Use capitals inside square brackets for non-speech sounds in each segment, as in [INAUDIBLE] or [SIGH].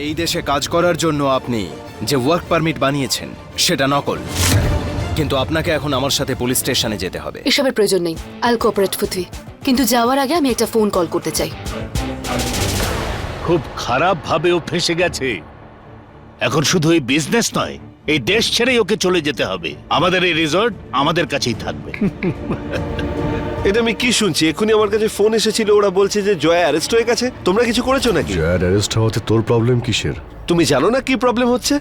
এই দেশে কাজ করার জন্য আপনি যে ওয়ার্ক পারমিট বানিয়েছেন সেটা নকল। কিন্তু আপনাকে এখন আমার সাথে পুলিশ স্টেশনে যেতে হবে। এসবের প্রয়োজন নেই। আল কোঅপারেট পৃথ্বী কিন্তু যাওয়ার আগে আমি একটা ফোন কল করতে চাই। খুব খারাপ ভাবে ও ফেসে গেছে। এখন শুধু এই বিজনেস নয় এই দেশ ছেড়েই ওকে চলে যেতে হবে। আমাদের এই রিসর্ট আমাদের কাছেই থাকবে। [LAUGHS] এটা আমি কি শুনছি? এক্ষুনি আমার কাছে ফোন এসেছিল ওরা বলছে যে জয়া অ্যারেস্ট হয়ে গেছে। তোমরা কিছু করেছ নাকি? জয়ার অ্যারেস্ট হওয়াতে তোর প্রবলেম কিসের? তুমি জানো না কি প্রবলেম হচ্ছে?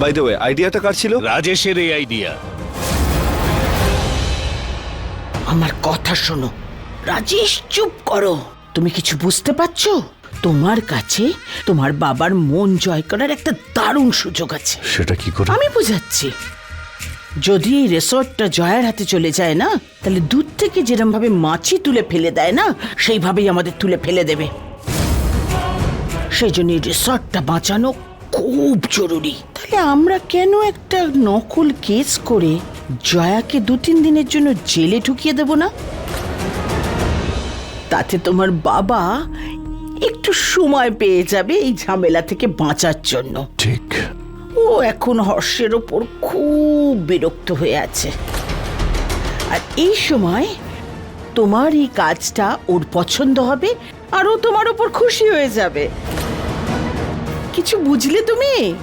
বাই দ্য ওয়ে আইডিয়াটা কার ছিল? রাজেশের এই আইডিয়া আমার কথা শোনো। রাজেশ চুপ করো। তুমি কিছু বুঝতে পারছ? তোমার কাছে তোমার বাবার মন জয় করার একটা দারুণ সুযোগ আছে। সেটা কি করে? আমি বুঝাচ্ছি। যদি এই রেসর্টটা জয়ার হাতে চলে যায় না, তাহলে দূর থেকে যেরম ভাবে মাছি তুলে ফেলে দেয় না, সেইভাবেই আমাদের তুলে ফেলে দেবে। সেই জন্য রিসর্টটা বাঁচানো খুব জরুরি। তাহলে আমরা কেন একটা নকল কেস করে জয়াকে দু তিন দিনের জন্য জেলে ঢুকিয়ে দেব না? তাতে তোমার বাবা একটু সময় পেয়ে যাবে এই ঝামেলা থেকে বাঁচার জন্য। ঠিক। এখন হর্ষের ওপর খুব বিরক্ত হয়ে আছে। আর এই সময় তোমার এই কাজটা ওর পছন্দ হবে, আর ও তোমার ওপর খুশি হয়ে যাবে। কিছু বুঝলে তুমি?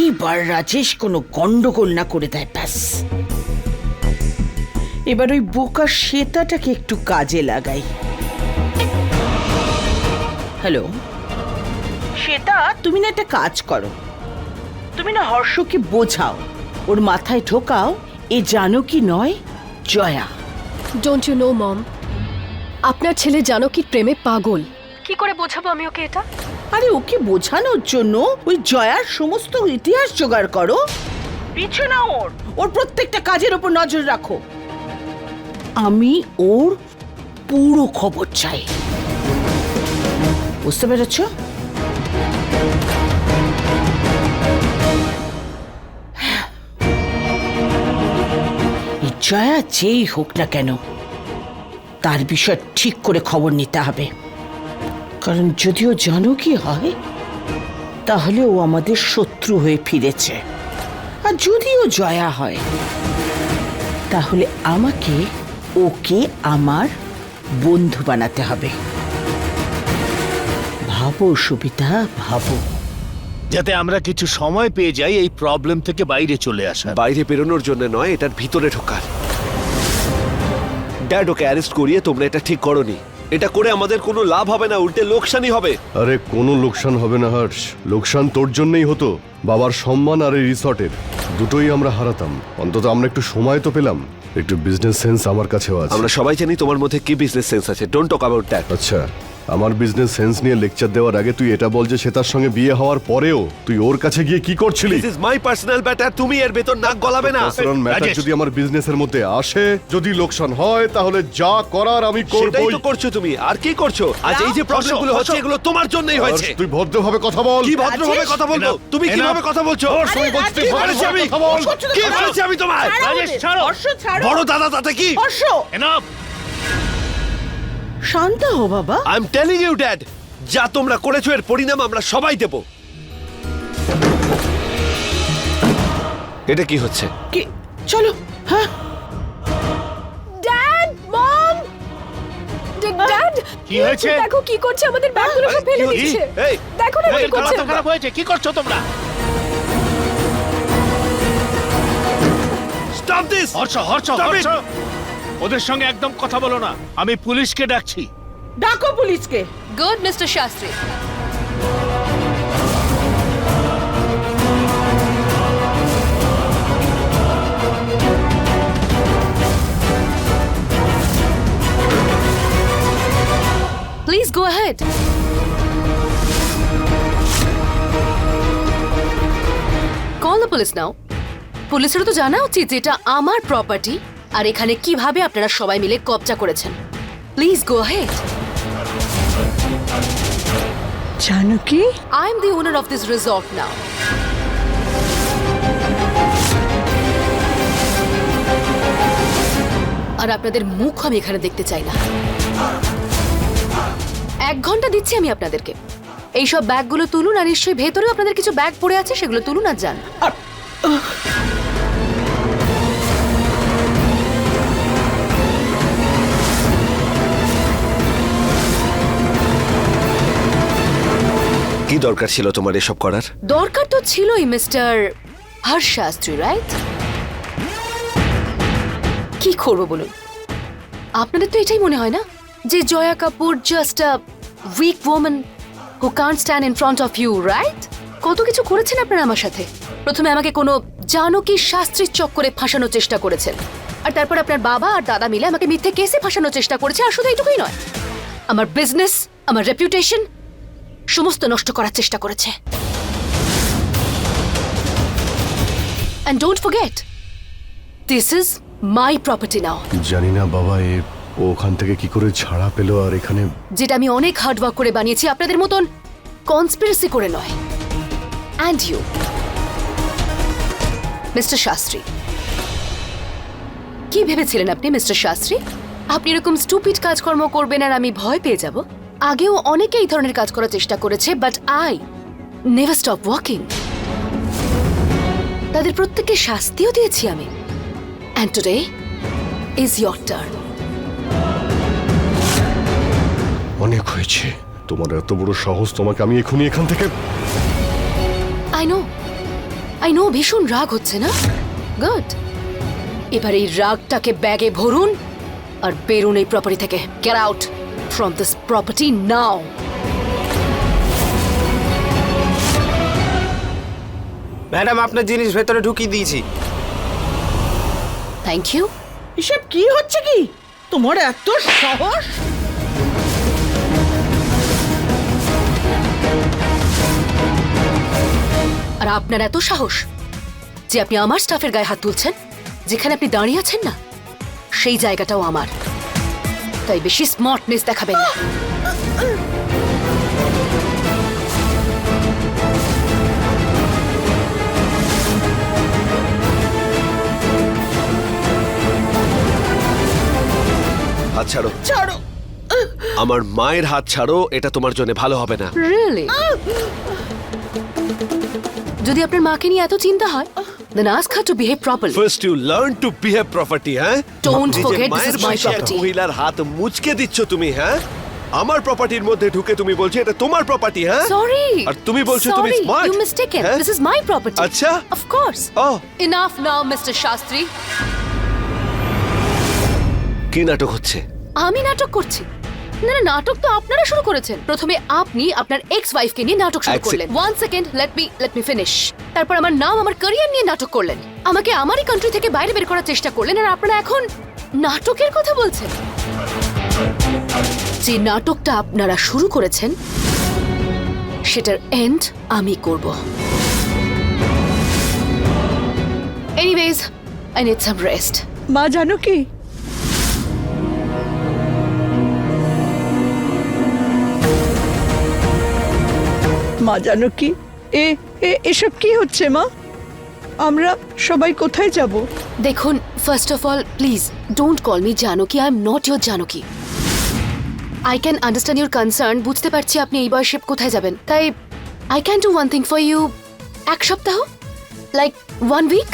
এইবার রাজেশ কোনো গন্ডগোল না করে দেয়, ব্যাস। এবার ওই বোকা শ্বেতাটাকে একটু কাজে লাগাই। হ্যালো? শ্বেতা তুমি না একটা কাজ করো। তুমি না হর্ষকে বোঝাও। ওর মাথায় ঢোকাও এ জানো কি নয় Jaya. Don't you know mom আপনার ছেলে জানকীর প্রেমে পাগল। কি করে বোঝাবো আমি ওকে এটা? আরে ওকে বোঝানোর জন্য ওই জয়ার সমস্ত ইতিহাস জোগাড় করো। পিছু না ওর। ওর প্রত্যেকটা কাজের ওপর নজর রাখো। আমি ওর পুরো খবর চাই। বুঝতে পেরেছ? জয়া যেই হোক না কেন তার বিষয় ঠিক করে খবর নিতে হবে। কারণ যদিও জানো কি হয় তাহলে ও আমাদের শত্রু হয়ে ফিরেছে। আর যদিও জয়া হয় তাহলে আমাকে ওকে আমার বন্ধু বানাতে হবে। ভাবো সুবিধা ভাবো। যাতে আমরা কিছু সময় পেয়ে যাই এই প্রবলেম থেকে বাইরে চলে আসা বাইরে বেরোনোর জন্য নয় এটার ভিতরে ঢোকার। ড্যাড ওকে অ্যারেস্ট করিয়ে তোমরা এটা ঠিক করনি। এটা করে আমাদের কোনো লাভ হবে না উল্টে লোকসানই হবে। আরে কোনো লোকসান হবে না হর্ষ। লোকসান তোর জন্যই হতো। বাবার সম্মান আর এই রিসর্টের। দুটোই আমরা হারাতাম। অন্তত আমরা একটু সময় তো পেলাম। একটু বিজনেস সেন্স আমার কাছেও আছে। আমরা সবাই জানি তোমার মধ্যে কি বিজনেস সেন্স আছে। ডোন্ট টক অ্যাবাউট দ্যাট আচ্ছা। আমার বিজনেস সেন্স নিয়ে লেকচার দেওয়ার আগে তুই এটা বল যে সে তার সঙ্গে বিয়ে হওয়ার পরেও তুই ওর কাছে গিয়ে কি করছিলি? This is my personal matter তুমি এর ভেতর নাক গলাবে না। কারণ ম্যাটার রাজেশ। যদি আমার বিজনেসের মধ্যে আসে যদি লোকসান হয় তাহলে যা করার আমি সেটাই করবই তো করছ তুমি। আর কি করছ? আজ এই যে প্রশ্নগুলো গুলো হচ্ছে এগুলো তোমার জন্যই হয়েছে। তুই ভদ্রভাবে কথা বল। কি ভদ্রভাবে রাজেশ? কথা বলব? Enough, তুমি কীভাবে কথা বলছো? তুমি বলছিস কি বলেছি আমি? কথা বল। কি বলেছি আমি তোমায়? রাজেশ, ছাড়ো। হর্ষ ছাড়ো বড় দাদা তাতে কি? হর্ষ Enough! শান্ত হো বাবা। I am telling you dad যা তোমরা করেছ এর পরিণাম আমরা সবাই দেব। এটা কি হচ্ছে? কি? চলো হ্যাঁ। ড্যাড মম ড্যাড কি হয়েছে? দেখো কি করছে আমাদের ব্যাগগুলো সব ফেলে দিচ্ছে। দেখো না কি করছে। খারাপ হয়েছে? কি করছ তোমরা? Stop this Harsh Harsh Harsh. ওদের সঙ্গে একদম কথা বলো না। আমি পুলিশকে ডাকছি। ডাকো পুলিশকে। Good mister Shastri. Please go ahead. Call the police now. পুলিশেরও তো জানা উচিত যে এটা আমার প্রপার্টি আর এখানে কীভাবে আপনারা সবাই মিলে কবজা করেছেন? Please go head Janaki I am the owner of this resort now. আর আপনাদের মুখ আমি এখানে দেখতে চাই না। এক ঘণ্টা দিচ্ছি আমি আপনাদেরকে। এইসব ব্যাগগুলো তুলুন আর নিশ্চয়ই ভেতরেও আপনাদের কিছু ব্যাগ পড়ে আছে সেগুলো তুলুন আর যান। দরকার ছিল তোমার এসব করার? দরকার তো ছিলই, মিস্টার হর্ষ শাস্ত্রী রাইট কি করব বলুন? আপনাদের তো এটাই মনে হয় না? যে Jaya Kapoor just a weak woman who can't stand in front of you right কত কিছু করেছেন আপনারা আমার সাথে? প্রথমে আমাকে কোনো জানকী শাস্ত্রীর চক্করে ফাঁসানোর চেষ্টা করেছেন। আর তারপর আপনার বাবা আর দাদা মিলে আমাকে মিথ্যে কেসে ফাঁসানোর চেষ্টা করেছে, আর শুধু এইটুকুই নয়। আমার বিজনেস আমার রেপুটেশন সমস্ত নষ্ট করার চেষ্টা করেছে। And don't forget, this is my property now. জানি না বাবা এ ও ওখান থেকে কি করে ছাড়া পেল আর এখানে যেটা আমি অনেক হার্ড ওয়ার্ক করে বানিয়েছি আপনাদের মতন কনস্পিরেসি করে নয়। অ্যান্ড ইউ মিস্টার শাস্ত্রী কি ভেবেছিলেন আপনি মিস্টার শাস্ত্রী আপনি এরকম স্টুপিড কাজকর্ম করবেন আর আমি ভয় পেয়ে যাব? আগেও অনেকে এই ধরনের কাজ করার চেষ্টা করেছে but I never stop walking তাদের প্রত্যেককে শাস্তিও দিয়েছি আমি। And today is your turn অনেক হয়েছে। তোমার এত বড় সাহস তোমাকে আমি এখনই এখান থেকে আই নো আই নো ভীষণ রাগ হচ্ছে না? গুড এবার এই রাগটাকে ব্যাগে ভরুন আর বেরুন এই প্রপার্টি থেকে। Get out from this property now madam আপনার জিনিস ভেতরে ঢুকিয়ে দিয়েছি। থ্যাংক ইউ এসব কি হচ্ছে কি? তোমার এত সাহস? আর আপনার এত সাহস যে আপনি আমার স্টাফের গায়ে হাত তুলছেন? যেখানে আপনি দাঁড়িয়ে আছেন না সেই জায়গাটাও আমার। তাই বেশি স্মার্টনেস দেখাবেন না। হাত ছাড়ো। ছাড়ো। আমার মায়ের হাত ছাড়ো এটা তোমার জন্য ভালো হবে না। রিয়েলি যদি আপনার মাকে নিয়ে এত চিন্তা হয় then ask her to behave properly first you learn to behave property হ্যাঁ Don't নিজের forget this মায়ের is my বয়সী এক property. মহিলার হাত মুচকে দিচ্ছ তুমি হ্যাঁ আমার প্রপার্টির মধ্যে ঢুকে তুমি বলছো এটা তোমার প্রপার্টি হ্যাঁ সরি আর তুমি বলছো তুমি smart? ইউ মিস্টেকেন হ্যাঁ? দিস ইজ মাই প্রপার্টি আচ্ছা? Of course Oh. Enough now mister Shastri কি নাটক হচ্ছে আমি নাটক করছি না না নাটক তো আপনারা শুরু করেছেন। প্রথমে আপনি আপনার এক্স ওয়াইফকে নিয়ে নাটক শুরু এক sec- করলেন। One second let me let me finish তারপর আমার নাম আমার ক্যারিয়ার নিয়ে নাটক করলেন। আমাকে আমারই কান্ট্রি থেকে বাইরে বের করার চেষ্টা করলেন আর আপনারা এখন নাটকের কথা বলছেন। যে নাটকটা আপনারা শুরু করেছেন সেটার এন্ড আমি করব। Anyways I need some rest মা জানো কি? মা জানো কি? এ এসব কি হচ্ছে মা? আমরা সবাই কোথায় যাব? দেখুন first of all please don't call me Janaki I am not your Janaki I can understand your concern বুঝতে পারছি আপনি এই বয়সে কোথায় যাবেন তাই I can do one thing for you এক সপ্তাহ? লাইক ওয়ান উইক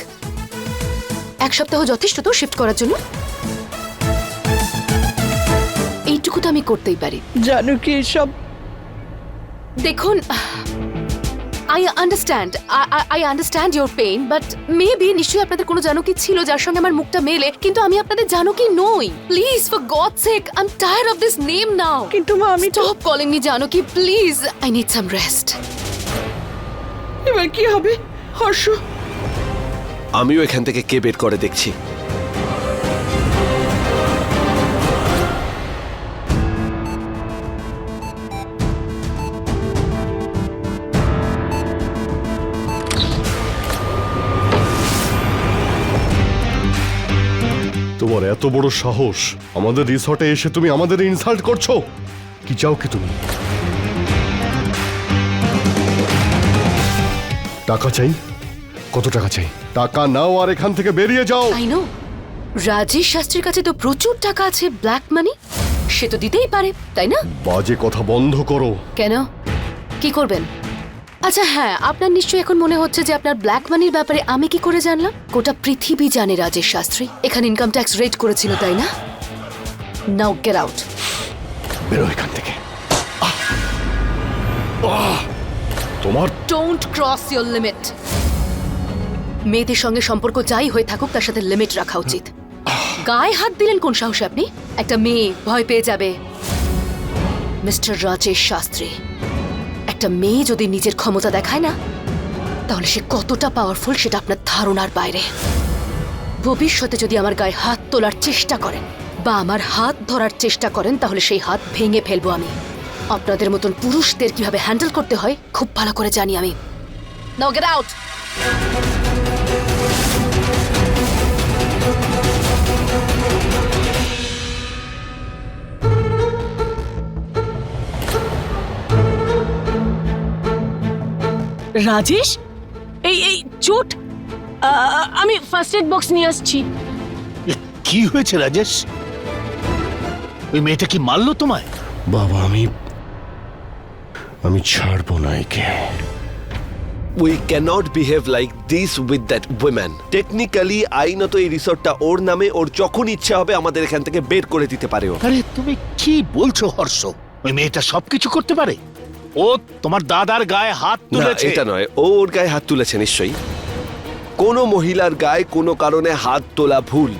এক সপ্তাহ যথেষ্ট তো শিফট করার জন্য? এইটুকু তো আমি করতেই পারি। জানো কি এসব দেখুন I understand I understand your pain but maybe নিশ্চয়ই আপনাদের কোনো জানো কি ছিল যার সঙ্গে আমার মুখটা মেলে কিন্তু আমি আপনাদের জানো কি নই। Please for God sake I am tired of this name now কিন্তু মা আমি তো স্টপ কলিং মি জানো কি please I need some rest এবার কি হবে? হর্ষ। আমিও এখান থেকে কে বের করে দেখছি। এত বড় সাহস? আমাদের রিসর্টে এসে তুমি আমাদের ইনসাল্ট করছ? কি চাও কি তুমি? টাকা চাই? কত টাকা চাই? টাকা নাও আর এখান থেকে বেরিয়ে যাও। আই নো রাজেশ শাস্ত্রীর কাছে তো প্রচুর টাকা আছে ব্ল্যাক মানি সে তো দিতেই পারে তাই না? বাজে কথা বন্ধ করো। কেন? কি করবেন? আচ্ছা হ্যাঁ আপনার নিশ্চয়ই এখন মনে হচ্ছে যে আপনার ব্ল্যাক মানির ব্যাপারে আমি কি করে জানলাম? গোটা পৃথিবী জানে রাজেশ শাস্ত্রী। এখানে ইনকাম ট্যাক্স রেট করেছিল তাই না? নাও গেট আউট বেরো এখান থেকে! তোমার ডোন্ট ক্রস ইয়োর লিমিট মেয়েদের সঙ্গে সম্পর্ক যাই হয়ে থাকুক তার সাথে লিমিট রাখা উচিত। গায়ে হাত দিলেন কোন সাহসে আপনি? একটা মেয়ে ভয় পেয়ে যাবে। মিস্টার রাজেশ শাস্ত্রী। একটা মেয়ে যদি নিজের ক্ষমতা দেখায় না, তাহলে সে কতটা পাওয়ারফুল সেটা আপনার ধারণার বাইরে। ভবিষ্যতে যদি আমার গায়ে হাত তোলার চেষ্টা করেন বা আমার হাত ধরার চেষ্টা করেন, তাহলে সেই হাত ভেঙে ফেলব আমি। আপনাদের মতন পুরুষদের কীভাবে হ্যান্ডেল করতে হয়, খুব ভালো করে জানি আমি। Now get out Rajesh? এই এই চোট। আমি ফার্স্ট এড বক্স নিয়ে আসছি। কি হয়েছে রাজেশ? ওই মেয়েটা কি মারলো তোমায়? বাবা আমি আমি ছাড়বো না একে। We can't behave like this with that woman technically আইনত এই রিসর্টটা ওর নামে ওর যখন ইচ্ছা হবে আমাদের এখান থেকে বের করে দিতে পারে ও। আরে তুমি কি বলছো হর্ষ? ওই মেয়েটা সবকিছু করতে পারে? ও তোমার দাদার গায়ে হাত না তুলেছে। এটা নয়। ও ওর গায়ে হাত তুলেছে নিশ্চয়ই। কোনো মহিলার গায়ে কোনো কারণে হাত তোলা ভুল।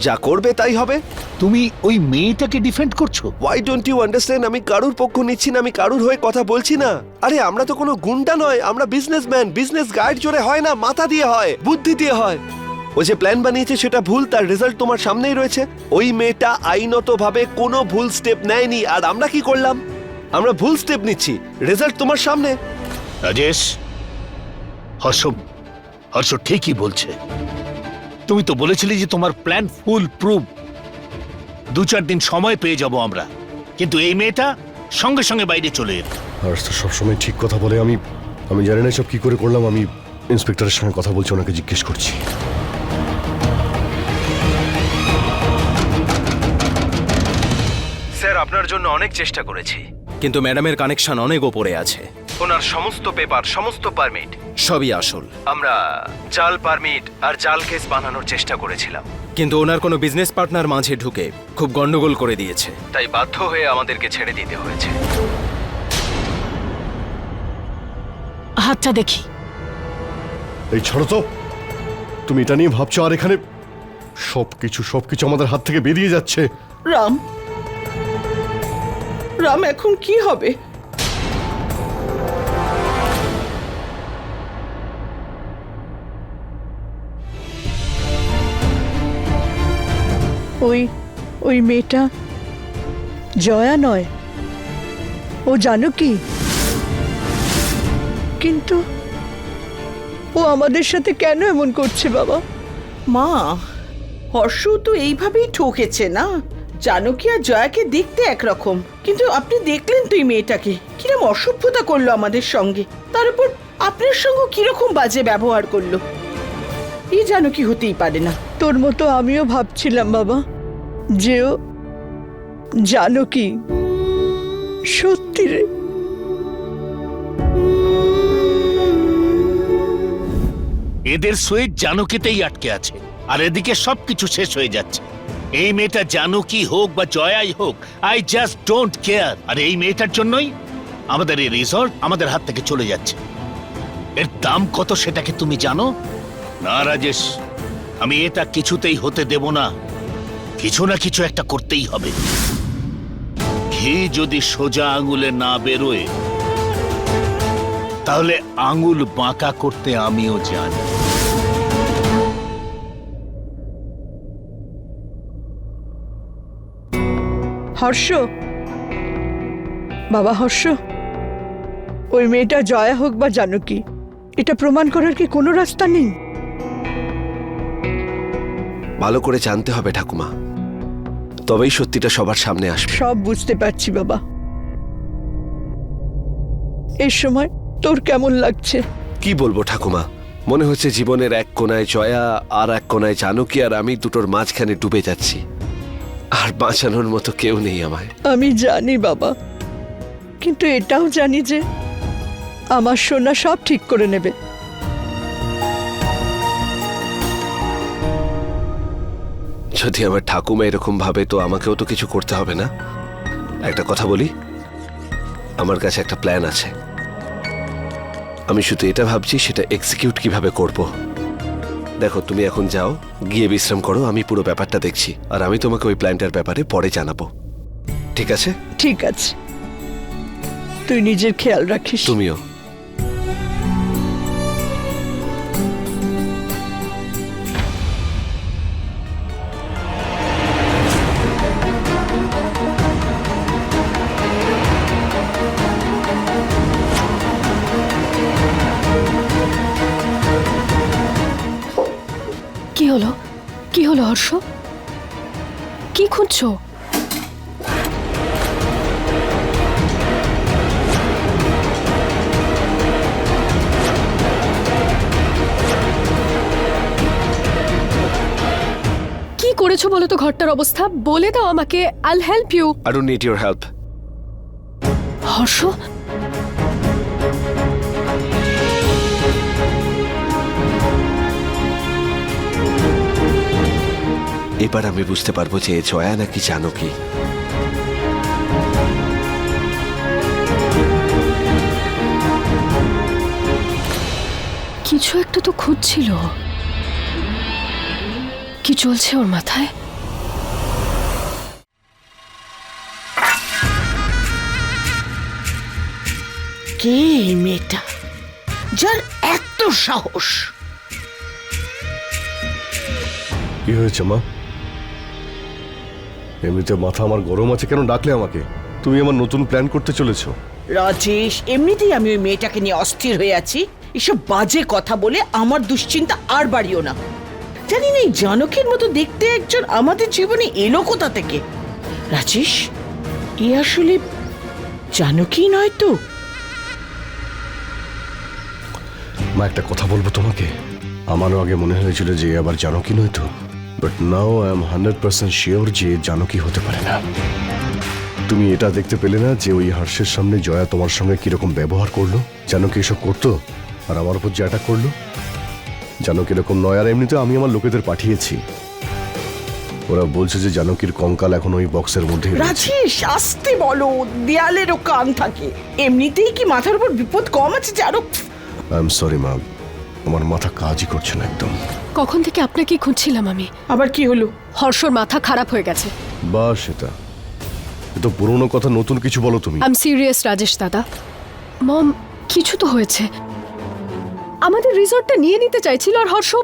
যা করবে তাই হবে। তুমি ওই মেয়েটাকে ডিফেন্ড করছ? ওয়াই ডোন্ট ইউ আন্ডারস্ট্যান্ড আমি কারুর পক্ষ নিচ্ছি না আমি কারুর হয়ে কথা বলছি না। আরে আমরা তো কোনো গুন্ডা নয় আমরা বিজনেসম্যান বিজনেস গাইড জোরে হয় না মাথা দিয়ে হয় বুদ্ধি দিয়ে হয়। ও যে প্ল্যান বানিয়েছে সেটা ভুল তার রেজাল্ট তোমার সামনেই রয়েছে। ওই মেয়েটা আইনতভাবে কোনো ভুল স্টেপ নেয়নি আর আমরা কি করলাম? আমরা ভুল স্টেপ নিচ্ছি। রেজাল্ট তোমার সামনে। রাজেশ হর্ষ হর্ষ ঠিকই বলছে। তুমি তো বলেছিলে যে তোমার প্ল্যান ফুল প্রুফ দু চার দিন সময় পেয়ে যাব আমরা। কিন্তু এই মেয়েটা সঙ্গে সঙ্গে বাইরে চলে এলো। তো সবসময় ঠিক কথা বলে। আমি আমি জানি না সব কি করে করলাম। আমি ইন্সপেক্টরের সঙ্গে কথা বলছি ওনাকে জিজ্ঞেস করছি। স্যার আপনার জন্য অনেক চেষ্টা করেছি। কিন্তু ম্যাডামের কানেকশন অনেক ওপরে আছে। ওনার সমস্ত পেপার সমস্ত পারমিট। সবই আসল। আমরা জাল পারমিট আর জাল কেস বানানোর চেষ্টা করেছিলাম। কিন্তু ওনার কোনো বিজনেস পার্টনার মাঝে ঢুকে খুব গন্ডগোল করে দিয়েছে। তাই বাধ্য হয়ে আমাদেরকে ছেড়ে দিতে হয়েছে। হাতটা দেখি। এই ছাড়ো তো। তুমি এটা নিয়ে ভাবছ আর এখানে সবকিছু সবকিছু আমাদের হাত থেকে বেরিয়ে যাচ্ছে। রাম রাম এখন কি হবে? ওই ওই মেয়েটা জয়া নয়। ও জানো কি? কিন্তু ও আমাদের সাথে কেন এমন করছে বাবা? মা হর্ষ তো এইভাবেই ঠকেছে না? জানকী আর জয়াকে দেখতে একরকম। কিন্তু আপনি দেখলেন তো এই মেয়েটাকে। কিরম অসভ্যতা করল আমাদের সঙ্গে। তার উপর আপনার সঙ্গে কীরকম বাজে ব্যবহার করল। এই জানকী হতেই পারে না। তোর মতো আমিও ভাবছিলাম বাবা যে ও জানো কি সত্যি রে। এদের সুইট জানকিতেই আটকে আছে আর এদিকে সবকিছু শেষ হয়ে যাচ্ছে। এই মেয়েটা জানকি হোক বা জয়াই হোক আই জাস্ট ডোন্ট কেয়ার আর এই মেয়েটার জন্যই আমাদের এই রিসর্ট আমাদের হাত থেকে চলে যাচ্ছে। এর দাম কত সেটাকে তুমি জানো? না, রাজেশ, আমি এটা কিছুতেই হতে দেব না। কিছু না কিছু একটা করতেই হবে। ঘি যদি সোজা আঙুলে না বেরোয়, তাহলে আঙুল বাঁকা করতে আমিও জানি। হর্ষ। বাবা হর্ষ ওই মেয়েটা জয়া হোক বা জানো কি এটা প্রমাণ করার কি কোনো রাস্তা নেই? ভালো করে জানতে হবে ঠাকুমা তবেই সত্যিটা সবার সামনে আসবে। সব বুঝতে পারছি বাবা। এই সময় তোর কেমন লাগছে? কি বলব ঠাকুমা মনে হচ্ছে জীবনের এক কোনায় জয়া আর এক কোনায় জানকী আর আমি দুটোর মাঝখানে ডুবে যাচ্ছি। আর বাঁচানোর মতো কেউ নেই আমায়। আমি জানি বাবা। কিন্তু এটাও জানি যে আমার সোনা সব ঠিক করে নেবে। যদি আমার ঠাকুমা এরকম ভাবে তো আমাকেও তো কিছু করতে হবে না? একটা কথা বলি আমার কাছে একটা প্ল্যান আছে। আমি শুধু এটা ভাবছি সেটা এক্সিকিউট কীভাবে করব? দেখো তুমি এখন যাও গিয়ে বিশ্রাম করো আমি পুরো ব্যাপারটা দেখছি আর আমি তোমাকে ওই প্ল্যানটার ব্যাপারে পরে জানাব। ঠিক আছে? ঠিক আছে। তুই নিজের খেয়াল রাখিস। তুমিও। হলো? কি হলো হর্ষ? কি খুঁজছো? কি করেছ বলো তো ঘরটার অবস্থা? বলে দাও আমাকে I'll help you I don't need your help Harsh এবার আমি বুঝতে পারব যে এ জয়া নাকি জানো কি। কিছু একটা তো খুঁজছিল। কি চলছে ওর মাথায়? কে এই মেয়েটা? যার এত সাহস? কি হয়েছে মা? এমনিতে মাথা আমার গরম আছে কেন ডাকলে আমাকে? তুমি আমার নতুন প্ল্যান করতে চলেছো। রাজেশ এমনিতেই আমি ওই মেয়েটাকে নিয়ে অস্থির হয়ে আছি। এসব বাজে কথা বলে আমার দুশ্চিন্তা আর বাড়িও না। জানি না এই জানকীর মতো দেখতে একজন আমাদের জীবনে এলো কোথা থেকে। রাজেশ এ আসলে জানকী নয় তো? মা একটা কথা বলব তোমাকে? আমারও আগে মনে হয়েছিল যে আবার জানকী নয় তো? But now I am hundred percent sure যে জানকী হতে পারে না। তুমি এটা দেখতে পেলে না যে ওই হার্ষের সামনে জয়া তোমার সঙ্গে কীরকম ব্যবহার করল? জানকী এসব করতো? আর আমার উপর যে অ্যাটাক করল? জানকী এরকম নয় আর এমনিতে আমি আমার লোকেদের পাঠিয়েছি। ওরা বলছে যে জানকীর কঙ্কাল এখন ওই বক্সের মধ্যে রাজেশ আসতে বলো দেয়ালেরও কান থাকে। এমনিতেই কি মাথার উপর বিপদ কম আছে? আরও আই এম সরি মা আমার মাথা কাজই করছে না একদম। কখন থেকে আপনাকে খুঁজছিলাম আমি। আবার কি হলো? হর্ষর মাথা খারাপ হয়ে গেছে। বা সেটা। এ তো পুরোনো কথা নতুন কিছু বলো তুমি। আম সিরিয়াস রাজেশ দাদা। মম কিছু তো হয়েছে। আমাদের রিসর্টটা নিয়ে নিতে চাইছিল আর হর্ষ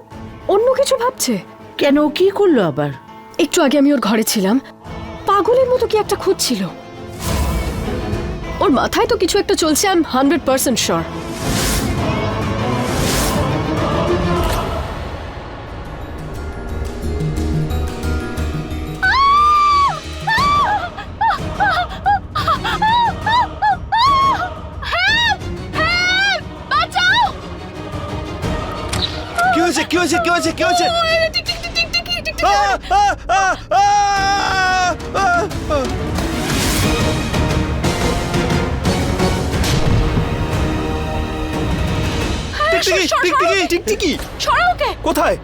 অন্য কিছু ভাবছে। কেন ও কি করল আবার? একটু আগে আমি ওর ঘরে ছিলাম। পাগলের মতো কি একটা খুঁজছিল? ওর মাথায় তো কিছু একটা চলছে I am hundred percent sure হয়েছে? কি হয়েছে? কি হয়েছে? কি হয়েছে। কোথায়?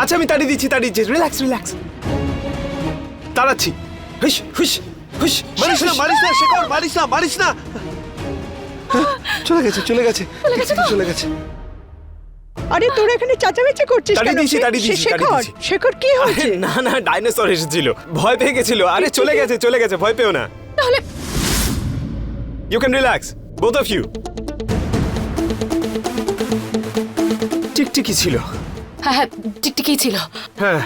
আচ্ছা আমি তাড়িয়ে দিচ্ছি তাড়িয়ে দিচ্ছি। Relax relax. তাড়াচ্ছি। হুস হুস হুস মারিস না মারিস না শেখর মারিস না মারিস না। চলে গেছে চলে গেছে। চলে গেছে। আরে তোরা এখানে চাচামেচি করছিস তাড়িয়ে কেন? দিয়েছি, তাড়িয়ে দিয়েছি, শেখর তাড়িয়ে দিয়েছি। শেখর কি হয়েছে? না না ডাইনোসর এসেছিল। ভয় পেয়ে গেছিল। আরে চলে গেছে চলে গেছে ভয় পেও না। তাহলে you can relax both of you টিকটিকি ছিল। হ্যাঁ হ্যাঁ টিকটিকি ছিল। হ্যাঁ।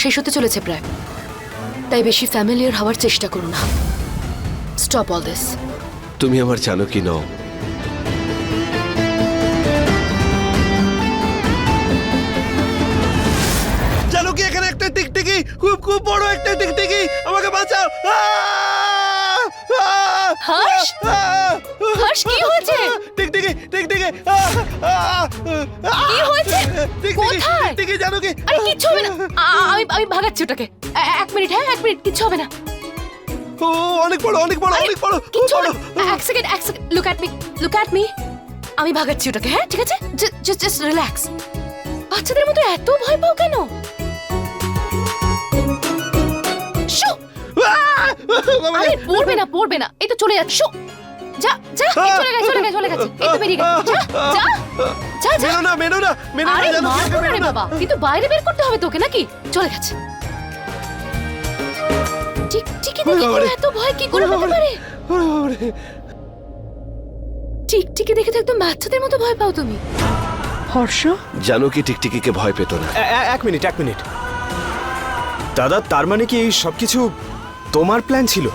শেষ হতে চলেছে প্রায়। তাই বেশি ফ্যামিলিয়ার হওয়ার চেষ্টা করো না। স্টপ অল দিস তুমি আমার জানো কি নও। জানো কি এখানে একটা টিকটিকি খুব খুব বড় একটা টিকটিকি আমাকে বাঁচাও। আহ! হাস কি হচ্ছে কি হয়েছে? কোথায়? টিকটিকি জানো কি? আরে কিচ্ছু হবে না। আমি আমি ভাগাচ্ছি ওটাকে। এক মিনিট হ্যাঁ এক মিনিট কিচ্ছু হবে না। ও অনেক বড় অনেক বড় অনেক বড় কিচ্ছু বড়। এক সেকেন্ড এক second look at me look at me আমি ভাগাচ্ছি ওটাকে হ্যাঁ ঠিক আছে? জাস্ট জাস্ট রিল্যাক্স বাচ্চাদের মতো এত ভয় পাও কেন! আরে পড়বে না পড়বে না। এই তো চলে যাচ্ছে শু! যা যা এই চলে গেছে চলে গেছে চলে গেছে। এই তো বেরিয়ে গেছে। যা যা যা মেরো না মেরো না মেরো না জানো কি না। বাবা কিন্তু বাইরে বের করতে হবে তোকে নাকি? চলে গেছে। ঠিক ঠিকই দেখে তোর এত ভয় কি করে হতে পারে? টিকটিকি দেখে তো একদম বাচ্চাদের মতো ভয় পাও তুমি। হর্ষ? জানো কি টিকটিকিকে ভয় পেত না? এক মিনিট এক মিনিট। দাদা তার মানে কি এই সবকিছু তোমার প্ল্যান ছিল?